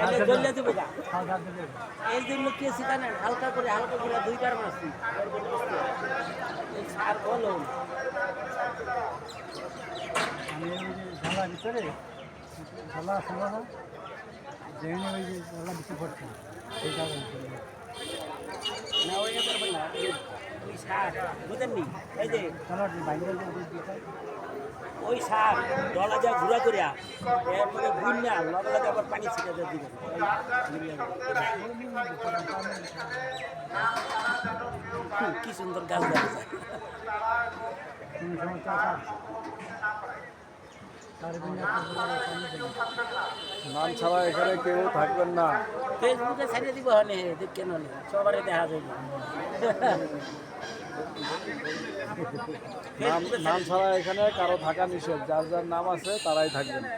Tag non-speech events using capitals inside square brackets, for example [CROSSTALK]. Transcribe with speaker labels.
Speaker 1: তাহলে জ্বলে দেবে
Speaker 2: দেবে
Speaker 1: এই জন্য কি জানেন হালকা করে হালকা করে দুইবার মারছি। সার বলো।
Speaker 2: আমি ওই যে ঝালা ভিতরে ঝালা ছিল না যেখানে ওই যে ঝালা বেশি পড়ছে। সেই জায়গায়
Speaker 1: না ওই করবেন না বুঝেননি? এই যে
Speaker 2: ঝালা বাইরে
Speaker 1: ওই সার ডলা যা ঘুরা করিয়া এর মধ্যে গুণ না লগে আবার পানি ছিটে দিয়ে হুম, কি সুন্দর গাছ দেখা
Speaker 2: বিনা
Speaker 3: নাম ছাড়া এখানে কেউ থাকবেন না।
Speaker 1: ফেসবুকে ছাড়িয়ে দিব হনে কেন নে সবারই দেখা যাবে
Speaker 3: নাম নাম ছাড়া এখানে কারও থাকা নিষেধ। যার যার নাম আছে তারাই থাকবেন। [LAUGHS]